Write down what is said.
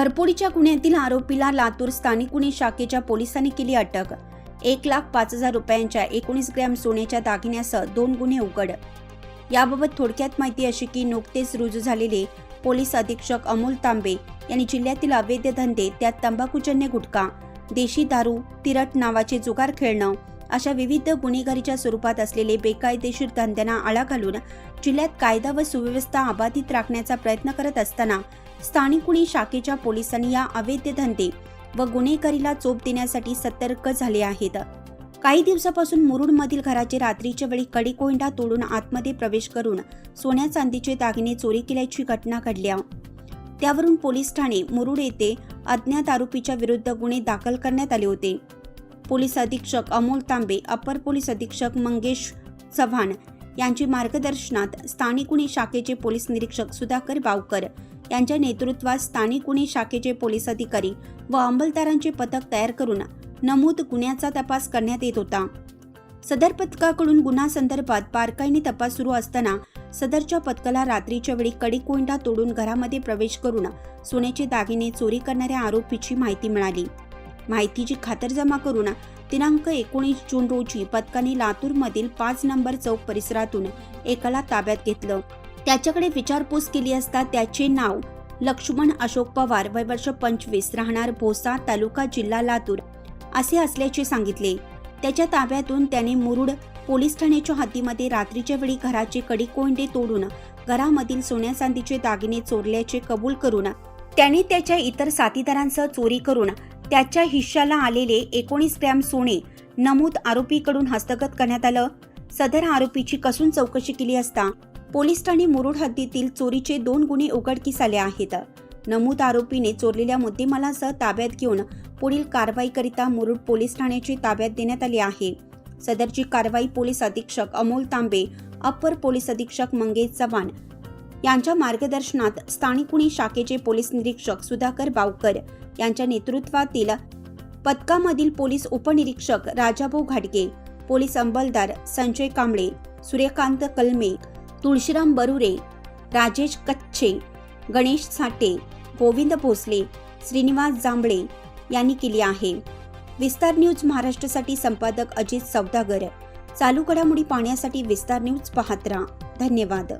घरपोडीच्या गुन्ह्यातील आरोपीला लातूर स्थानिक गुन्हे शाखेच्या पोलिसांनी केली अटक. एक लाख पाच हजार रुपयांच्या एकोणीस ग्रॅम सोन्याच्या दागिन्यासह दोन गुन्हे उघड. याबाबत थोडक्यात माहिती अशी की नुकतेच रुजू झालेले पोलीस अधीक्षक अमोल तांबे यांनी जिल्ह्यातील अवैध धंदे त्यात तंबाखूजन्य गुटखा देशी दारू तिरट नावाचे जुगार खेळणं अशा विविध गुन्हेगारीच्या स्वरूपात असलेले बेकायदेशीर धंद्यांना आळा घालून जिल्ह्यात कायदा व सुव्यवस्था अबाधित राखण्याचा प्रयत्न करत असताना स्थानिक गुन्हे शाखेच्या पोलिसांनी या अवैध धंदे व गुन्हेगारीला चोप देण्यासाठी सतर्क झाले आहेत. काही दिवसापासून मुरुडमधील घराचे रात्रीच्या वेळी कडीकोंडा तोडून आतमध्ये प्रवेश करून सोन्या चांदीचे दागिने चोरी केल्याची घटना घडल्या. त्यावरून पोलीस ठाणे मुरुड येथे अज्ञात आरोपीच्या विरुद्ध गुन्हे दाखल करण्यात आले होते. पोलीस अधीक्षक अमोल तांबे अपर पोलीस अधीक्षक मंगेश चव्हाण यांची मार्गदर्शनात स्थानिक गुन्हे शाखेचे पोलीस निरीक्षक सुधाकर बावकर यांच्या नेतृत्वात स्थानिक गुन्हे शाखेचे पोलीस अधिकारी व अंमलदारांचे पथक तयार करून नमूद गुन्ह्याचा तपास करण्यात येत होता. सदर पथकाकडून गुन्हा संदर्भात बारकाईने तपास सुरू असताना सदरच्या पथकाला रात्रीच्या वेळी कडी कोंडा तोडून घरामध्ये प्रवेश करून सोन्याचे दागिने चोरी करणाऱ्या आरोपीची माहिती मिळाली. माहितीची खातरजमा करून दिनांक एकोणीस जून रोजी पथकाने लातूरमधील पाच नंबर चौक परिसरातून एकाला ताब्यात घेतलं. त्याच्याकडे विचारपूस केली असता त्याचे नाव लक्ष्मण अशोक पवार वय वर्ष पंचवीस राहणार भोसा तालुका जिल्हा लातूर असे असल्याचे सांगितले. त्याच्या ताब्यातून त्याने मुरुड पोलीस ठाण्याच्या हद्दीमध्ये रात्रीच्या वेळी घराचे कडी कोंडे तोडून घरामधील सोन्या चांदीचे दागिने चोरल्याचे कबूल करून त्याने त्याच्या इतर साथीदारांसह चोरी करून त्याच्या हिश्श्याला आलेले एकोणीस ग्रॅम सोने नमूद आरोपीकडून हस्तगत करण्यात आलं. सदर आरोपीची कसून चौकशी केली असता पोलीस ठाणे मुरुड हद्दीतील चोरीचे दोन गुन्हे उघडकीस आले आहेत. नमूद आरोपीने चोरलेल्या मुद्देमालासह ताब्यात घेऊन पुढील कारवाईकरिता मुरुड पोलीस ठाण्याची ताब्यात देण्यात आली आहे. सदरची कारवाई पोलीस अधीक्षक अमोल तांबे अप्पर पोलीस अधीक्षक मंगेश चव्हाण यांच्या मार्गदर्शनात स्थानिक गुन्हे शाखेचे पोलीस निरीक्षक सुधाकर बावकर यांच्या नेतृत्वातील पथकामधील पोलीस उपनिरीक्षक राजाभाऊ घाटगे पोलीस अंमलदार संजय कांबळे सूर्यकांत कलमे तुळशीराम बरुरे राजेश कच्छे गणेश साठे गोविंद भोसले श्रीनिवास जांभळे यांनी केली आहे. विस्तार न्यूज महाराष्ट्रासाठी संपादक अजित सौदागर. चालू घडामोडी पाहण्यासाठी विस्तार न्यूज पाहत राहा. धन्यवाद.